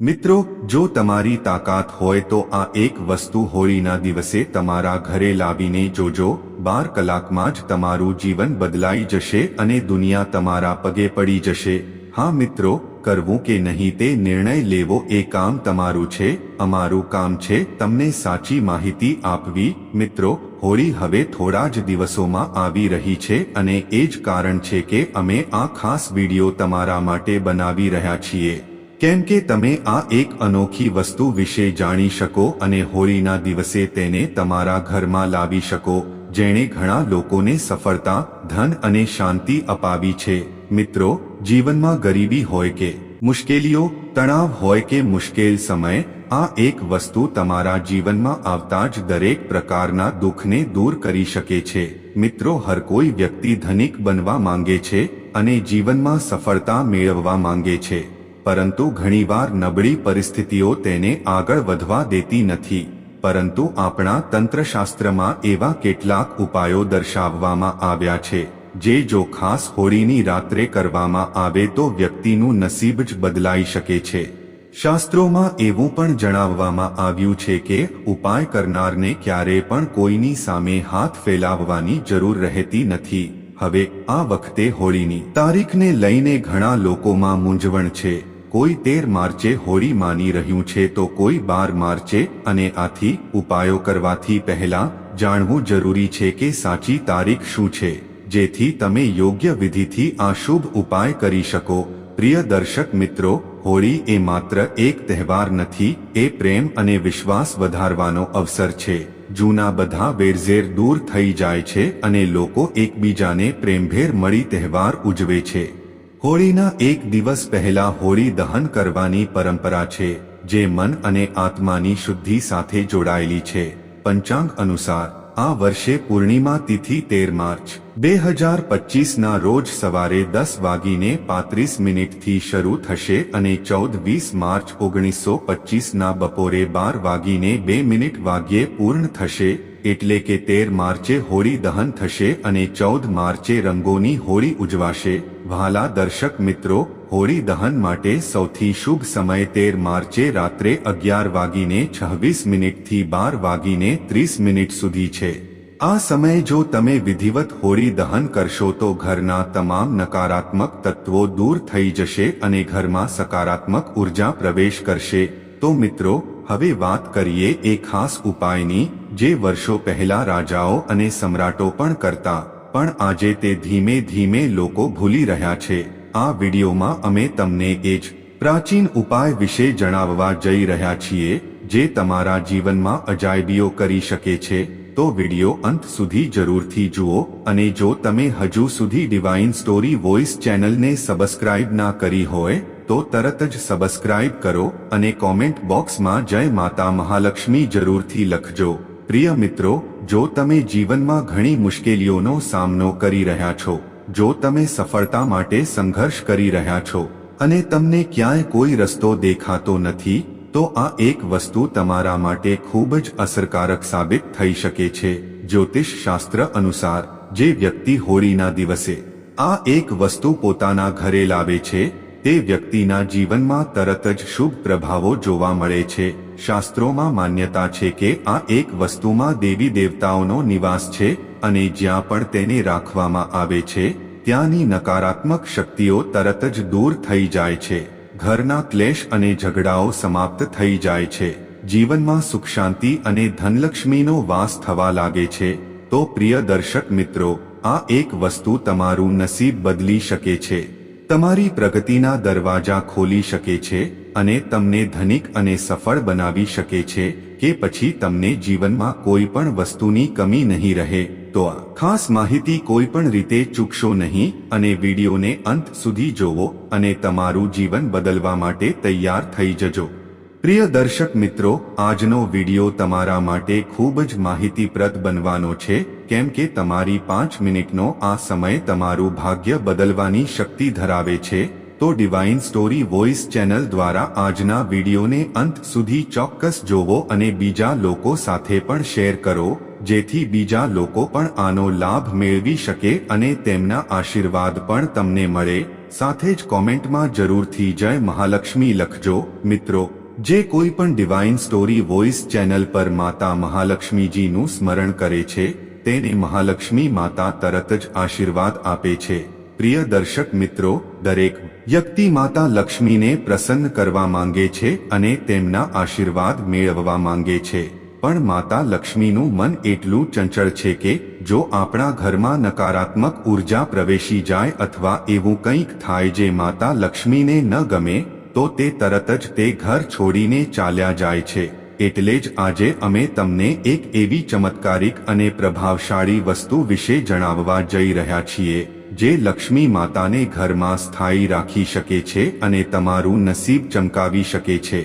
મિત્રો, જો તમારી તાકાત હોય તો આ એક વસ્તુ હોળીના દિવસે તમારા ઘરે લાવીને જોજો. બાર કલાકમાં જ તમારું જીવન બદલાઈ જશે અને દુનિયા તમારા પગે પડી જશે. હા મિત્રો, કરવું કે નહીં તે નિર્ણય લેવો એ કામ તમારું છે, અમારું કામ છે. તમને સાચી માહિતી આપવી. મિત્રો, હોળી હવે થોડા જ દિવસોમાં આવી રહી છે અને એ જ કારણ છે કે અમે આ ખાસ વીડિયો તમારા માટે બનાવી રહ્યા છીએ. કેમ કે તમે આ એક અનોખી વસ્તુ વિશે જાણી શકો અને હોળીના દિવસે તેને તમારા ઘરમાં લાવી શકો, જેણે ઘણા લોકોને સફળતા, ધન અને શાંતિ અપાવી છે. મિત્રો, જીવનમાં ગરીબી હોય કે મુશ્કેલીઓ, તણાવ હોય કે મુશ્કેલ સમય, આ એક વસ્તુ તમારા જીવનમાં આવતા જ દરેક પ્રકારના દુઃખને દૂર કરી શકે છે. મિત્રો, હર કોઈ વ્યક્તિ ધનિક બનવા માંગે છે અને જીવનમાં સફળતા મેળવવા માંગે છે. પરંતુ ઘણીવાર નબળી પરિસ્થિતિઓ તેને આગળ વધવા દેતી નથી. પરંતુ આપણા તંત્રશાસ્ત્રમાં એવા કેટલાક ઉપાયો દર્શાવવામાં આવ્યા છે, જે જો ખાસ હોળીની રાત્રે કરવામાં આવે તો વ્યક્તિનું નસીબ જ બદલાઈ શકે છે. શાસ્ત્રોમાં એવું પણ જણાવવામાં આવ્યું છે કે ઉપાય કરનારને ક્યારે પણ કોઈની સામે હાથ ફેલાવવાની જરૂર રહેતી નથી. હવે, આ વખતે હોળીની તારીખને લઈને ઘણા લોકોમાં મૂંઝવણ છે. કોઈ તેર માર્ચે હોળી માની રહ્યું છે તો કોઈ બાર માર્ચે અને આથી ઉપાયો કરવાથી પહેલા જાણવું જરૂરી છે કે સાચી તારીખ શું છે, જેથી તમે યોગ્ય વિધિથી આ શુભ ઉપાય કરી શકો. પ્રિય દર્શક મિત્રો, હોળી એ માત્ર એક તહેવાર નથી, એ પ્રેમ અને વિશ્વાસ વધારવાનો અવસર છે. જૂના બધા વેરઝેર દૂર થઈ જાય છે અને લોકો એકબીજાને પ્રેમભેર મળી તહેવાર ઉજવે છે. હોળીના એક દિવસ પહેલા હોળી દહન કરવાની પરંપરા છે, જે મન અને આત્માની શુદ્ધિ સાથે જોડાયેલી છે. પંચાંગ અનુસાર, આ વર્ષે પૂર્ણિમા તિથિ તેર માર્ચ. બે હજાર પચીસના રોજ સવારે દસ વાગીને પાંત્રીસ મિનિટથી શરૂ થશે અને ચૌદ વીસ માર્ચ ઓગણીસો પચીસના બપોરે બાર વાગીને બે મિનિટ વાગ્યે પૂર્ણ થશે, એટલે કે તેર માર્ચે હોળી દહન થશે અને ચૌદ માર્ચે રંગોની હોળી ઉજવાશે. વાલા દર્શક મિત્રો, હોળી દહન માટે સૌથી શુભ સમય તેર માર્ચે રાત્રે અગિયાર વાગીને છવ્વીસ મિનિટથી બાર વાગીને ત્રીસ મિનિટ સુધી છે. આ સમયે જો તમે વિધિવત હોળી દહન કરશો તો ઘરના તમામ નકારાત્મક તત્વો દૂર થઈ જશે અને ઘરમાં સકારાત્મક ઊર્જા પ્રવેશ કરશે. તો મિત્રો, હવે વાત કરીએ એ ખાસ ઉપાયની, જે વર્ષો પહેલા રાજાઓ અને સમ્રાટો પણ કરતા. પણ આજે તે ધીમે ધીમે લોકો ભૂલી રહ્યા છે. આ વિડીયોમાં અમે તમને એ જ પ્રાચીન ઉપાય વિશે જણાવવા જઈ રહ્યા છીએ, જે તમારા જીવનમાં અજાયબીઓ કરી શકે છે. તો વીડિયો અંત સુધી જરૂરથી જુઓ અને જો તમે હજુ સુધી ડિવાઇન સ્ટોરી વોઇસ ચેનલને સબસ્ક્રાઇબ ના કરી હોય, તો તરત જ સબસ્ક્રાઇબ કરો અને કોમેન્ટ બોક્સમાં જય માતા મહાલક્ષ્મી જરૂરથી લખજો. પ્રિય મિત્રો, જો તમે જીવનમાં ઘણી મુશ્કેલીઓનો સામનો કરી રહ્યા છો, જો તમે સફળતા માટે સંઘર્ષ કરી રહ્યા છો, અને તમને ક્યાંય કોઈ રસ્તો દેખાતો નથી તો આ એક વસ્તુ તમારા માટે ખૂબ જ અસરકારક સાબિત થઈ શકે છે, જ્યોતિષ શાસ્ત્ર અનુસાર, જે વ્યક્તિ હોળીના દિવસે આ એક વસ્તુ પોતાના ઘરે લાવે છે, તે વ્યક્તિના જીવનમાં તરત જ શુભ પ્રભાવો જોવા મળે છે. શાસ્ત્રોમાં માન્યતા છે કે આ એક વસ્તુમાં દેવી દેવતાઓનો નિવાસ છે અને જ્યાં પણ તેને રાખવામાં આવે છે, ત્યાંની નકારાત્મક શક્તિઓ તરત જ દૂર થઈ જાય છે. ઘરના ક્લેશ અને ઝઘડાઓ સમાપ્ત થઈ જાય છે. જીવનમાં સુખ શાંતિ અને ધનલક્ષ્મીનો વાસ થવા લાગે છે. તો પ્રિય દર્શક મિત્રો, આ એક વસ્તુ તમારું નસીબ બદલી શકે છે. તમારી પ્રગતિના દરવાજા ખોલી શકે છે અને તમને ધનિક અને સફળ બનાવી શકે છે કે પછી તમને જીવનમાં કોઈ પણ વસ્તુની કમી નહીં રહે. તો આ ખાસ માહિતી કોઈ પણ રીતે ચૂકશો નહીં અને વિડીયોને અંત સુધી જોવો અને તમારું જીવન બદલવા માટે તૈયાર થઈ જજો. પ્રિય દર્શક મિત્રો, આજનો વીડિયો તમારા માટે ખૂબ જ માહિતીપ્રદ બનવાનો છે, કેમ કે તમારી પાંચ મિનિટનો આ સમય તમારું ભાગ્ય બદલવાની શક્તિ ધરાવે છે, તો ડિવાઇન સ્ટોરી વોઇસ ચેનલ દ્વારા આજના વિડીયોને અંત સુધી ચોક્કસ જોવો અને બીજા લોકો સાથે પણ શેર કરો જેથી બીજા લોકો પણ આનો લાભ મેળવી શકે અને તેમના આશીર્વાદ પણ તમને મળે. સાથે જ કોમેન્ટમાં જરૂરથી જય મહાલક્ષ્મી લખજો. મિત્રો, જે કોઈ પણ ડિવાઇન સ્ટોરી વોઇસ ચેનલ પર માતા મહાલક્ષ્મીજીનું સ્મરણ કરે છે, તેને મહાલક્ષ્મી માતા તરત જ આશીર્વાદ આપે છે. પ્રિય દર્શક મિત્રો, દરેક વ્યક્તિ માતા લક્ષ્મીને પ્રસન્ન કરવા માંગે છે અને તેમના આશીર્વાદ મેળવવા માંગે છે. પણ માતા લક્ષ્મીનું મન એટલું ચંચળ છે કે જો આપણા ઘરમાં નકારાત્મક ઊર્જા પ્રવેશી જાય અથવા એવું કંઈક થાય જે માતા લક્ષ્મીને ન ગમે, તો તે તરત જ તે ઘર છોડીને ચાલ્યા જાય છે. એટલે જ આજે અમે તમને એક એવી ચમત્કારિક અને પ્રભાવશાળી વસ્તુ વિશે જણાવવા જઈ રહ્યા છીએ, જે લક્ષ્મી માતાને ઘરમાં સ્થાયી રાખી શકે છે અને તમારું નસીબ ચમકાવી શકે છે.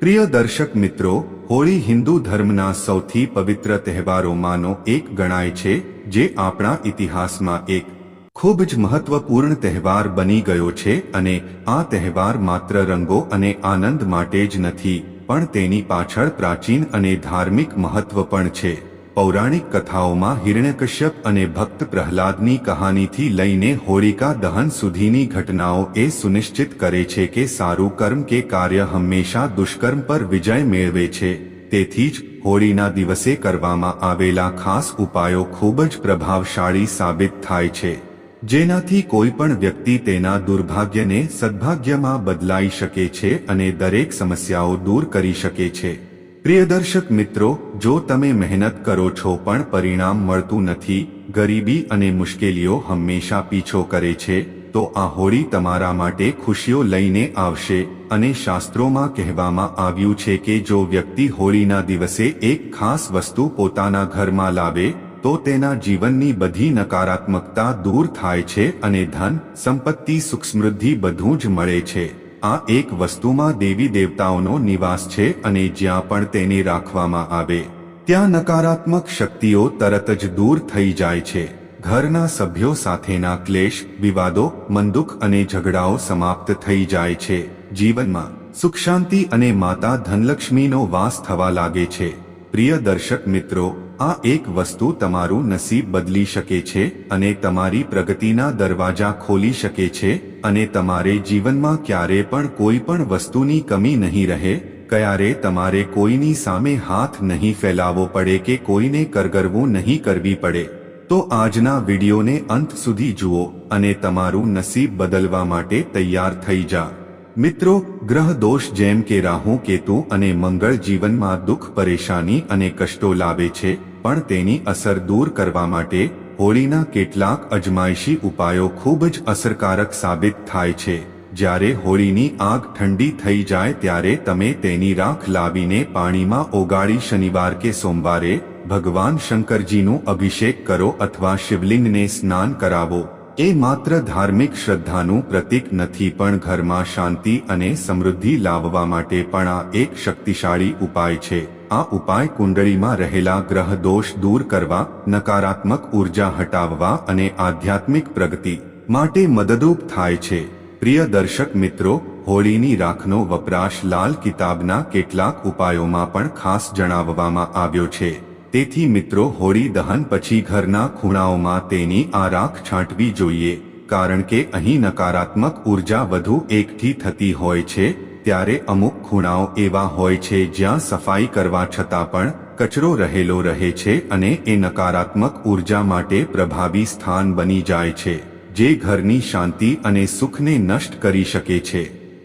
પ્રિય દર્શક મિત્રો હોળી હિન્દુ ધર્મના સૌથી પવિત્ર તહેવારોમાંનો એક ગણાય છે, જે આપણા ઇતિહાસમાં એક ખૂબ જ મહત્વપૂર્ણ તહેવાર બની ગયો છે અને આ તહેવાર માત્ર રંગો અને આનંદ માટે જ નથી, પણ તેની પાછળ પ્રાચીન અને ધાર્મિક મહત્વ પણ છે. પૌરાણિક કથાઓમાં હિરણ્યકશ્યપ અને ભક્ત પ્રહલાદની કહાનીથી લઈને હોળિકા દહન સુધીની ઘટનાઓ એ સુનિશ્ચિત કરે છે કે સારું કર્મ કે કાર્ય હંમેશા દુષ્કર્મ પર વિજય મેળવે છે. તેથી જ હોળીના દિવસે કરવામાં આવેલા ખાસ ઉપાયો ખૂબ જ પ્રભાવશાળી સાબિત થાય છે. જેનાથી કોઈ પણ વ્યક્તિ તેના દુર્ભાગ્યને સદભાગ્યમાં બદલાઈ શકે છે અને દરેક સમસ્યાઓ દૂર કરી શકે છે. પ્રિય દર્શક મિત્રો જો તમે મહેનત કરો છો પણ પરિણામ મળતું નથી, ગરીબી અને મુશ્કેલીઓ હંમેશા પીછો કરે છે, તો આ હોળી તમારા માટે ખુશીઓ લઈને આવશે, અને શાસ્ત્રોમાં કહેવામાં આવ્યું છે કે જો વ્યક્તિ હોળીના દિવસે એક ખાસ વસ્તુ પોતાના ઘરમાં લાવે, તો તેના જીવનની બધી નકારાત્મકતા દૂર થાય છે અને ધન, સંપત્તિ, સુખ સમૃદ્ધિ બધું જ મળે છે. આ એક વસ્તુમાં દેવી દેવતાઓનો નિવાસ છે અને જ્યાં પણ તેને રાખવામાં આવે, ત્યાં નકારાત્મક શક્તિઓ તરત જ દૂર થઈ જાય છે. ઘરના સભ્યો સાથેના ક્લેશ, વિવાદો મનદુખ અને ઝઘડાઓ સમાપ્ત થઈ જાય છે. જીવનમાં સુખ શાંતિ અને માતા ધનલક્ષ્મીનો વાસ થવા લાગે છે. પ્રિય દર્શક મિત્રો આ એક વસ્તુ તમારું નસીબ બદલી શકે છે અને તમારી પ્રગતિના દરવાજા ખોલી શકે છે અને તમારે જીવનમાં ક્યારે પણ કોઈ પણ વસ્તુની કમી નહીં રહે, ક્યારે તમારે કોઈની સામે હાથ નહીં ફેલાવવો પડે કે કોઈને કરગરવું નહીં કરવી પડે. તો આજના વિડીયોને અંત સુધી જુઓ અને તમારું નસીબ બદલવા માટે તૈયાર થઈ જા. મિત્રો, ગ્રહ દોષ જેમ કે રાહુ, કેતુ અને મંગળ જીવનમાં દુઃખ, પરેશાની અને કષ્ટો લાવે છે, પણ તેની અસર દૂર કરવા માટે હોળીના કેટલાક અજમાયશી ઉપાયો ખૂબ જ અસરકારક સાબિત થાય છે. જ્યારે હોળીની આગ ઠંડી થઈ જાય ત્યારે તમે તેની રાખ લાવીને પાણીમાં ઓગાળી શનિવાર કે સોમવારે ભગવાન શંકરજીનું અભિષેક કરો અથવા શિવલિંગને સ્નાન કરાવો. એ માત્ર ધાર્મિક શ્રદ્ધાનું પ્રતીક નથી પણ ઘરમાં શાંતિ અને સમૃદ્ધિ લાવવા માટે પણ આ એક શક્તિશાળી ઉપાય છે. આ ઉપાય કુંડળીમાં રહેલા ગ્રહ દોષ દૂર કરવા, નકારાત્મક ઊર્જા હટાવવા અને આધ્યાત્મિક પ્રગતિ માટે મદદરૂપ થાય છે. પ્રિય દર્શક મિત્રો, હોળીની રાખનો વપરાશ લાલ કિતાબના કેટલાક ઉપાયોમાં પણ ખાસ જણાવવામાં આવ્યો છે. તેથી મિત્રો હોળી દહન પછી ઘરના ખૂણાઓમાં તેની આ રાખ છાંટવી જોઈએ, કારણ કે અહીં નકારાત્મક ઊર્જા વધુ એકઠી થતી હોય છે, ત્યારે અમુક ખૂણાઓ એવા હોય છે જ્યાં સફાઈ કરવા છતાં પણ કચરો રહેલો રહે છે અને એ નકારાત્મક ઊર્જા માટે પ્રભાવી સ્થાન બની જાય છે, જે ઘરની શાંતિ અને સુખને નષ્ટ કરી શકે છે.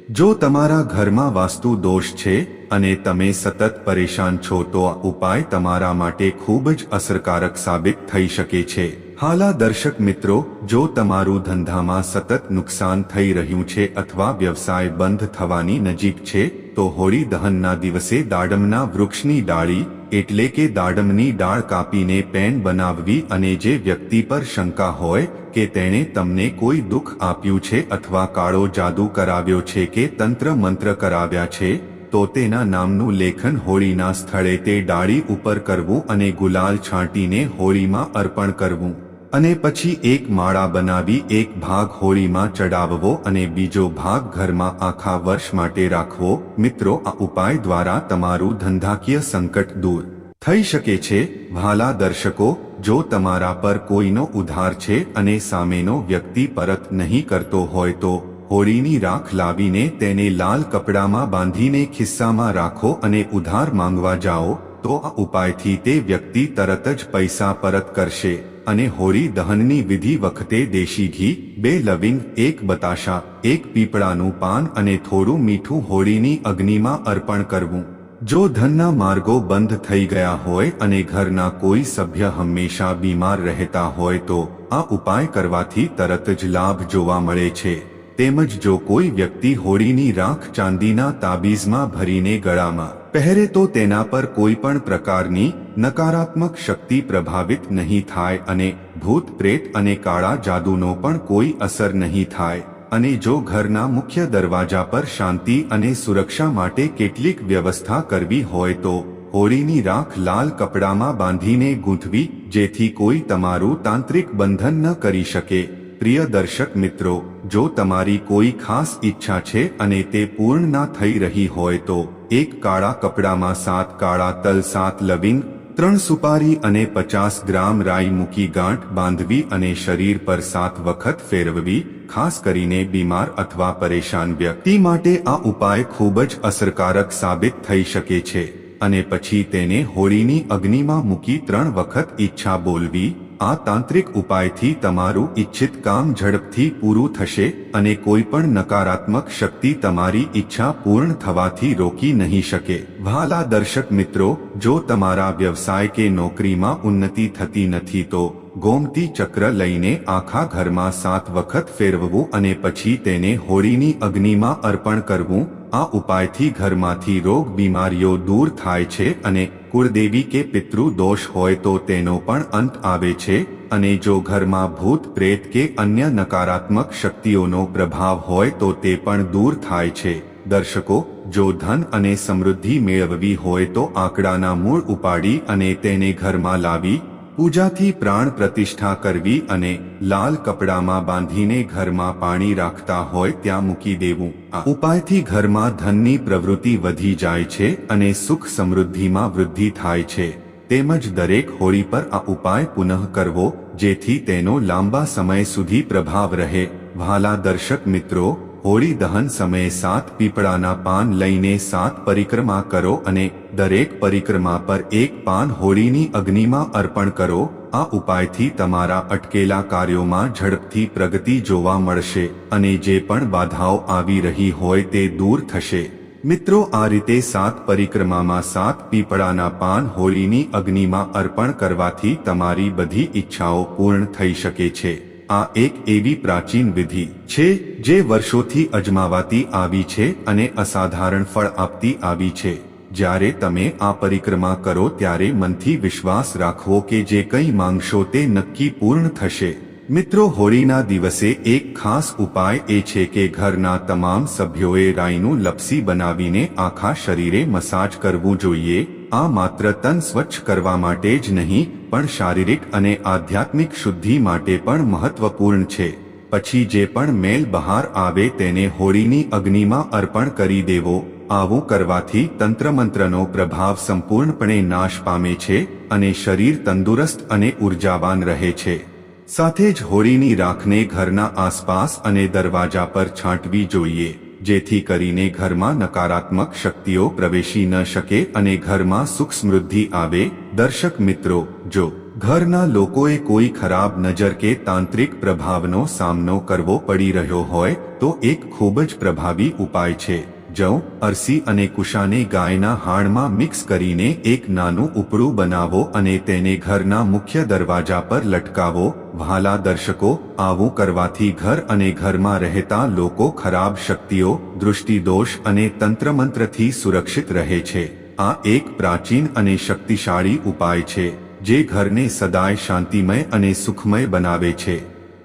જો તમારા ઘરમાં વાસ્તુ દોષ છે અને તમે સતત પરેશાન છો તો આ ઉપાય તમારા માટે ખૂબ જ અસરકારક સાબિત થઈ શકે છે. હાલા દર્શક મિત્રો, જો તમારું ધંધામાં સતત નુકસાન થઈ રહ્યું છે અથવા વ્યવસાય બંધ થવાની નજીક છે તો હોળી દહનના દિવસે દાડમના વૃક્ષની ડાળી, એટલે કે દાડમની ડાળ કાપીને પેન બનાવવી અને જે વ્યક્તિ પર શંકા હોય કે તેણે તમને કોઈ દુઃખ આપ્યું છે અથવા કાળો જાદુ કરાવ્યો છે કે તંત્ર મંત્ર કરાવ્યા છે, તો તેના નામનું લેખન હોળીના સ્થળે તે ડાળી ઉપર કરવું અને ગુલાલ છાંટીને હોળીમાં અર્પણ કરવું. અને પછી એક માળા બનાવી એક ભાગ હોળીમાં ચડાવવો અને બીજો ભાગ ઘરમાં આખા વર્ષ માટે રાખવો. મિત્રો, આ ઉપાય દ્વારા તમારું ધંધાકીય સંકટ દૂર થઈ શકે છે. ભાલા દર્શકો, જો તમારા પર કોઈનો ઉધાર છે અને સામેનો વ્યક્તિ પરત નહીં કરતો હોય તો હોળીની રાખ લાવીને તેને લાલ કપડામાં બાંધીને ખિસ્સામાં રાખો અને ઉધાર માંગવા જાઓ, તો આ ઉપાયથી તે વ્યક્તિ તરત જ પૈસા પરત કરશે. અને હોળી દહનની વિધિ વખતે દેશી ઘી, બે લવિંગ, એક બતાશા, એક પીપળાનું પાન અને થોડું મીઠું હોળીની અગ્નિમાં અર્પણ કરવું. જો ધનના માર્ગો બંધ થઈ ગયા હોય અને ઘરના કોઈ સભ્ય હંમેશા બીમાર રહેતા હોય તો આ ઉપાય કરવાથી તરત જ લાભ જોવા મળે છે. તેમજ જો કોઈ વ્યક્તિ હોળીની રાખ ચાંદીના તાબીઝમાં ભરીને ગળામાં પહેરે તો તેના પર કોઈ પણ પ્રકારની નકારાત્મક શક્તિ પ્રભાવિત નહીં થાય અને ભૂત, પ્રેત અને કાળા જાદુનો પણ કોઈ અસર નહીં થાય. અને જો ઘરના મુખ્ય દરવાજા પર શાંતિ અને સુરક્ષા માટે કેટલીક વ્યવસ્થા કરવી હોય તો હોળીની રાખ લાલ કપડામાં બાંધીને ગૂંથવી, જેથી કોઈ તમારું તાંત્રિક બંધન ન કરી શકે. પ્રિય દર્શક મિત્રો જો તમારી કોઈ ખાસ ઈચ્છા છે અને તે પૂર્ણ ના થઈ રહી હોય તો, એક કાળા કપડામાં સાત કાળા તલ, સાત લવિંગ, ત્રણ સુપારી અને પચાસ ગ્રામ રાઈ મૂકી ગાંઠ બાંધવી અને શરીર પર સાત વખત ફેરવવી, ખાસ કરીને બીમાર અથવા પરેશાન વ્યક્તિ માટે આ ઉપાય ખૂબ જ અસરકારક સાબિત થઈ શકે છે. અને પછી તેને હોળીની અગ્નિમાં મૂકી ત્રણ વખત ઈચ્છા બોલવી આ તાંત્રિક ઉપાયથી તમારું ઈચ્છિત કામ ઝડપથી પૂરું થશે અને કોઈ પણ નકારાત્મક શક્તિ તમારી ઈચ્છા પૂર્ણ થવાથી રોકી નહીં શકે. વાલા દર્શક મિત્રો, જો તમારા વ્યવસાય કે નોકરીમાં ઉન્નતિ થતી નથી તો ગોમતી ચક્ર લઈને આખા ઘરમાં સાત વખત ફેરવવું અને પછી તેને હોળીની અગ્નિમાં અર્પણ કરવું આ ઉપાયથી ઘરમાંથી રોગ બીમારીઓ દૂર થાય છે અને કુળદેવી કે પિતૃ દોષ હોય તો તેનો પણ અંત આવે છે અને જો ઘરમાં ભૂત, પ્રેત કે અન્ય નકારાત્મક શક્તિઓનો પ્રભાવ હોય તો તે પણ દૂર થાય છે. દર્શકો, જો ધન અને સમૃદ્ધિ મેળવવી હોય તો આંકડાના મૂળ ઉપાડી અને તેને ઘરમાં લાવી પૂજાથી પ્રાણ પ્રતિષ્ઠા કરવી અને લાલ કપડામાં બાંધીને ઘરમાં પાણી રાખતા હોય ત્યાં મૂકી દેવું. આ ઉપાયથી ઘરમાં ધનની પ્રવૃત્તિ વધી જાય છે અને સુખ સમૃદ્ધિમાં વૃદ્ધિ થાય છે. તેમજ દરેક હોળી પર આ ઉપાય પુનઃ કરવો, જેથી તેનો લાંબા સમય સુધી પ્રભાવ રહે. ભાલા દર્શક મિત્રો હોળી દહન સમયે સાત પીપળાના પાન લઈને સાત પરિક્રમા કરો અને દરેક પરિક્રમા પર એક પાન હોળીની અગ્નિમાં અર્પણ કરો. આ ઉપાયથી તમારા અટકેલા કાર્યોમાં ઝડપથી પ્રગતિ જોવા મળશે અને જે પણ બાધાઓ આવી રહી હોય તે દૂર થશે. મિત્રો, આ રીતે સાત પરિક્રમામાં સાત પીપળાના પાન હોળીની અગ્નિમાં અર્પણ કરવાથી તમારી બધી ઈચ્છાઓ પૂર્ણ થઈ શકે છે. આ એક એવી પ્રાચીન વિધિ છે જે વર્ષોથી અજમાવાતી આવી છે અને અસાધારણ ફળ આપતી આવી છે. જ્યારે તમે આ પરિક્રમા કરો ત્યારે મનથી વિશ્વાસ રાખવો કે જે કંઈ માંગશો તે નક્કી પૂર્ણ થશે. મિત્રો, હોળીના દિવસે એક ખાસ ઉપાય એ છે કે ઘરના તમામ સભ્યોએ રાઈનું લપસી બનાવીને આખા શરીરે મસાજ કરવું જોઈએ. આ માત્ર તન સ્વચ્છ કરવા માટે જ નહીં, પણ શારીરિક અને આધ્યાત્મિક શુદ્ધિ માટે પણ મહત્વપૂર્ણ છે. પછી જે પણ મેલ બહાર આવે તેને હોળીની અગ્નિમાં અર્પણ કરી દેવો. આવું કરવાથી તંત્રમંત્રનો પ્રભાવ સંપૂર્ણપણે નાશ પામે છે અને શરીર તંદુરસ્ત અને ઉર્જાવાન રહે છે. સાથે જ હોળીની રાખને ઘરના આસપાસ અને દરવાજા પર છાંટવી જોઈએ. જેથી કરીને ઘરમાં નકારાત્મક શક્તિઓ પ્રવેશી ન શકે અને ઘરમાં સુખ સમૃદ્ધિ આવે. દર્શક મિત્રો, જો ઘરના લોકોએ કોઈ ખરાબ નજર કે તાંત્રિક પ્રભાવનો સામનો કરવો પડી રહ્યો હોય, તો એક ખૂબ જ પ્રભાવી ઉપાય છે. જવ અરસી અને કુશાને ગાયના હાણમાં મિક્સ કરીને એક નાનું ઉપડું બનાવો અને તેને ઘરના મુખ્ય દરવાજા પર લટકાવો. ભાલા દર્શકો, આવું કરવાથી ઘર અને ઘરમાં રહેતા લોકો ખરાબ શક્તિઓ, દૃષ્ટિદોષ અને તંત્રમંત્રથી સુરક્ષિત રહે છે. આ એક પ્રાચીન અને શક્તિશાળી ઉપાય છે, જે ઘરને સદાય શાંતિમય અને સુખમય બનાવે છે.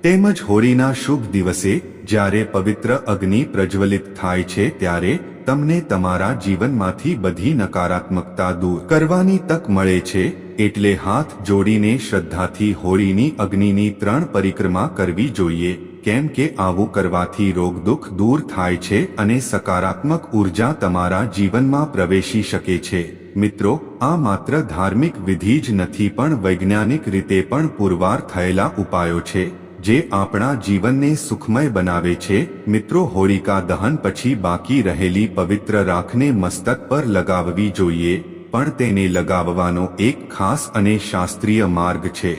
તેમજ હોળીના શુભ દિવસે, જ્યારે પવિત્ર અગ્નિ પ્રજ્વલિત થાય છે, ત્યારે તમને તમારા જીવનમાંથી બધી નકારાત્મકતા દૂર કરવાની તક મળે છે, એટલે હાથ જોડીને શ્રદ્ધાથી હોળીની અગ્નિની ત્રણ પરિક્રમા કરવી જોઈએ, કેમ કે આવું કરવાથી રોગ દુઃખ દૂર થાય છે અને સકારાત્મક ઊર્જા તમારા જીવનમાં પ્રવેશી શકે છે. મિત્રો, આ માત્ર ધાર્મિક વિધિ જ નથી પણ વૈજ્ઞાનિક રીતે પણ પુરવાર થયેલા ઉપાયો છે. જે આપણા જીવનને સુખમય બનાવે છે, મિત્રો હોળિકા દહન પછી બાકી રહેલી પવિત્ર રાખને મસ્તક પર લગાવવી જોઈએ, પણ તેને લગાવવાનો એક ખાસ અને શાસ્ત્રીય માર્ગ છે.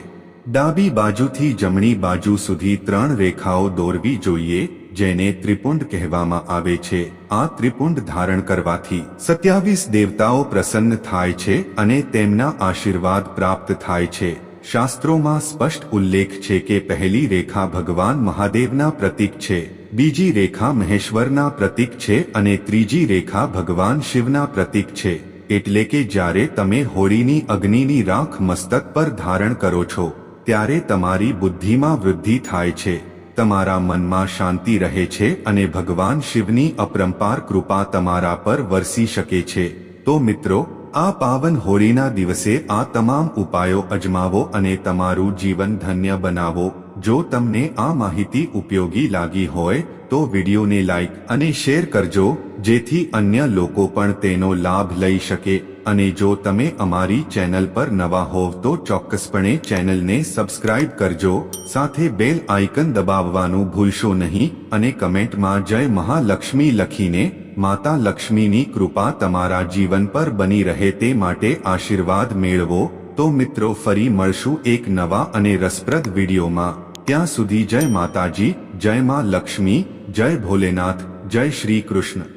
ડાબી બાજુથી જમણી બાજુ સુધી ત્રણ રેખાઓ દોરવી જોઈએ, જેને ત્રિપુંડ કહેવામાં આવે છે. આ ત્રિપુંડ ધારણ કરવાથી સત્યાવીસ દેવતાઓ પ્રસન્ન થાય છે અને તેમના આશીર્વાદ પ્રાપ્ત થાય છે. શાસ્ત્રોમાં સ્પષ્ટ ઉલ્લેખ છે કે પહેલી રેખા ભગવાન મહાદેવના પ્રતીક છે, બીજી રેખા મહેશ્વરના પ્રતીક છે અને ત્રીજી રેખા ભગવાન શિવના પ્રતીક છે, એટલે કે જ્યારે તમે હોળીની અગ્નિની રાખ મસ્તક પર ધારણ કરો છો, ત્યારે તમારી બુદ્ધિમાં વૃદ્ધિ થાય છે, તમારા મનમાં શાંતિ રહે છે અને ભગવાન શિવની અપરંપાર કૃપા તમારા પર વરસી શકે છે. તો મિત્રો આ પાવન હોળીના દિવસે આ તમામ ઉપાયો અજમાવો અને તમારું જીવન ધન્ય બનાવો. જો તમને આ માહિતી ઉપયોગી લાગી હોય, તો વિડીયોને લાઈક અને શેર કરજો, જેથી અન્ય લોકો પણ તેનો લાભ લઈ શકે. અને જો તમે અમારી ચેનલ પર નવા હોવ, તો ચોક્કસપણે ચેનલને સબસ્ક્રાઇબ કરજો. સાથે બેલ આઇકન દબાવવાનું ભૂલશો નહીં અને કમેન્ટમાં જય મહાલક્ષ્મી લખીને માતા લક્ષ્મીની કૃપા તમારા જીવન પર બની રહે તે માટે આશીર્વાદ મેળવો. તો મિત્રો ફરી મળશું એક નવા અને રસપ્રદ વિડીયોમાં. ત્યાં સુધી જય માતાજી, જય માં લક્ષ્મી, જય ભોલેનાથ, જય શ્રી કૃષ્ણ.